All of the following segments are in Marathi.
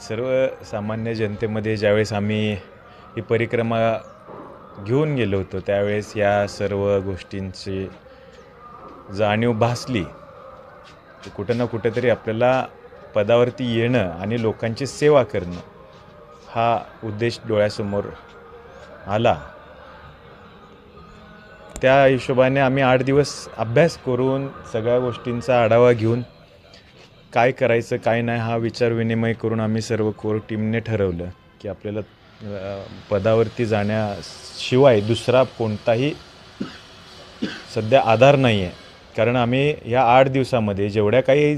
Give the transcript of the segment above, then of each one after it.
सर्वसामान्य जनतेमध्ये ज्यावेळेस आम्ही ही परिक्रमा घेऊन गेलो होतो त्यावेळेस या सर्व गोष्टींची जाणीव भासली. कुठं ना कुठेतरी आपल्याला पदावरती येणं आणि लोकांची सेवा करणं हा उद्देश डोळ्यासमोर आला. त्या हिशोबाने आम्ही आठ दिवस अभ्यास करून सगळ्या गोष्टींचा आढावा घेऊन काय करायचं काय नाही हा विचार विनिमय करून आम्ही सर्व कोर टीमने ठरवलं की आपल्याला पदावरती जाण्याशिवाय दुसरा कोणताही सध्या आधार नाही आहे कारण आम्ही ह्या आठ दिवसामध्ये जेवढ्या काही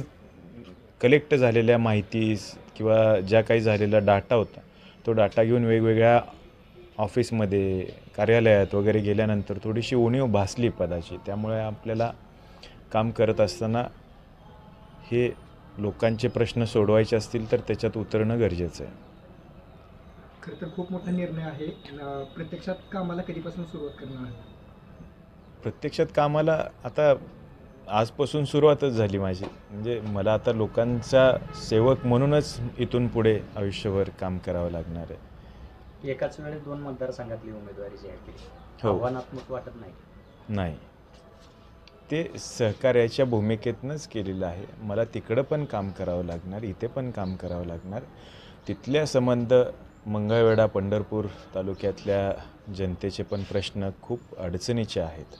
कलेक्ट झालेल्या माहिती किंवा ज्या काही झालेला डाटा होता तो डाटा घेऊन वेगवेगळ्या ऑफिसमध्ये कार्यालयात वगैरे गेल्यानंतर थोडीशी उणीव भासली पदाची. त्यामुळे आपल्याला काम करत असताना हे लोकांचे प्रश्न सोडवायचे असतील तर त्याच्यात उतरणं गरजेचं आहे. खरं तर खूप मोठा निर्णय आहे. प्रत्यक्षात कामाला कधीपासून सुरुवात करणार आहे? प्रत्यक्षात कामाला आता आजपासून सुरुवातच झाली माझी. म्हणजे मला आता लोकांचा सेवक म्हणूनच इथून पुढे आयुष्यभर काम करावं लागणार आहे. एकाच वेळेस दोन मतदारसंघातली उमेदवारी जाहीर केली. हो. आव्हानात्मक वाटत नाही. नाही. ते सहकार्याच्या भूमिकेतनंच केलेलं आहे. मला तिकडं पण काम करावं लागणार इथे पण काम करावं लागणार. तिथल्या संबंध मंगळवेढा पंढरपूर तालुक्यातल्या जनतेचे पण प्रश्न खूप अडचणीचे आहेत.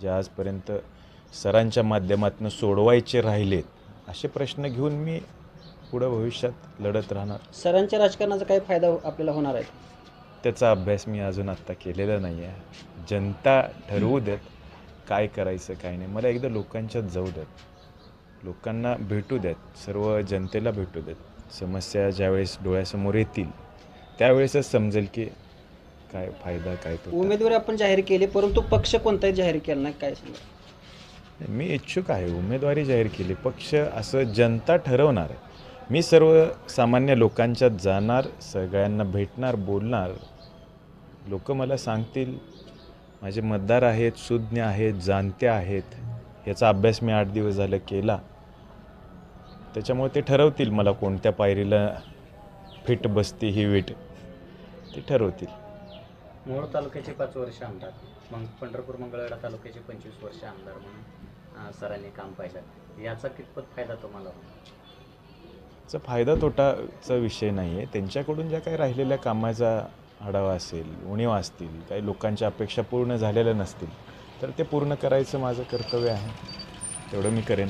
जे आजपर्यंत सरांच्या माध्यमातून सोडवायचे राहिलेत असे प्रश्न घेऊन मी पुढं भविष्यात लढत राहणार. सरांच्या राजकारणाचा काय फायदा आपल्याला होणार आहे? त्याचा अभ्यास मी अजून आत्ता केलेला नाही आहे जनता ठरवू देत काय करायचं काय नाही. मला एकदा लोकांच्यात जाऊ देत लोकांना भेटू देत सर्व जनतेला भेटू देत समस्या ज्यावेळेस डोळ्यासमोर येतील त्यावेळेसच समजेल की काय फायदा काय तो उमेदवारी आपण जाहीर केली परंतु पक्ष कोणताही जाहीर केला नाही काय सांगा? मी इच्छुक आहे. उमेदवारी जाहीर केली. पक्ष असं जनता ठरवणार आहे. मी सर्वसामान्य लोकांच्यात जाणार सगळ्यांना भेटणार बोलणार. लोक मला सांगतील माझे मतदार आहेत सुज्ञ आहेत जाणते आहेत याचा अभ्यास मी आठ दिवस झालं केला. त्याच्यामुळे ते ठरवतील मला कोणत्या पायरीला फिट बसते ही वीट. ते ठरवतील. मोहोळ तालुक्याचे पाच वर्ष आमदार. मग पंढरपूर मंगळवेढा तालुक्याचे पंचवीस वर्ष आमदार म्हणून सरांनी काम पाहिलं. याचा कितपत फायदा तुम्हाला? चा फायदा तोटाचा विषय नाही आहे त्यांच्याकडून ज्या काही राहिलेल्या कामाचा आढावा असेल उणीव असतील काही लोकांच्या अपेक्षा पूर्ण झालेल्या नसतील तर ते पूर्ण करायचं माझं कर्तव्य आहे. तेवढं मी करेन.